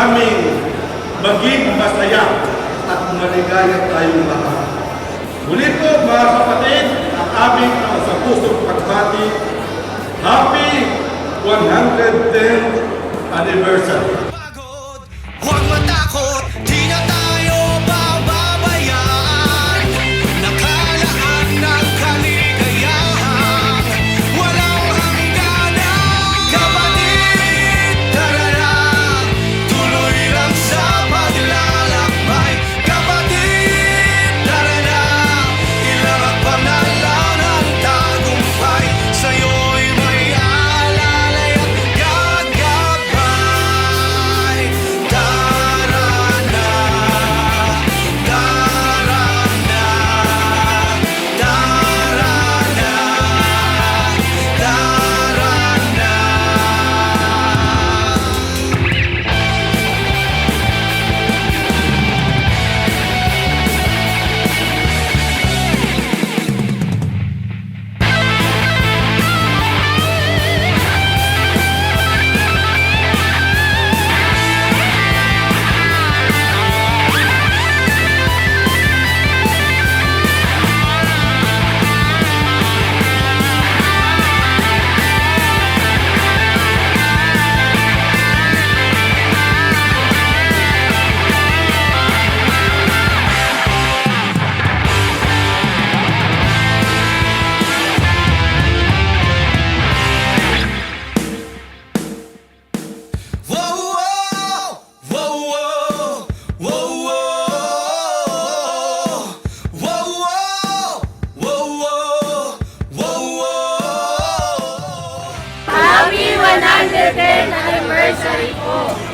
naming maging masaya at maligaya tayong lahat. Muli po mga kapatid, ang aming sa pusong pagbati, Happy 110th Anniversary! 100th anniversary po.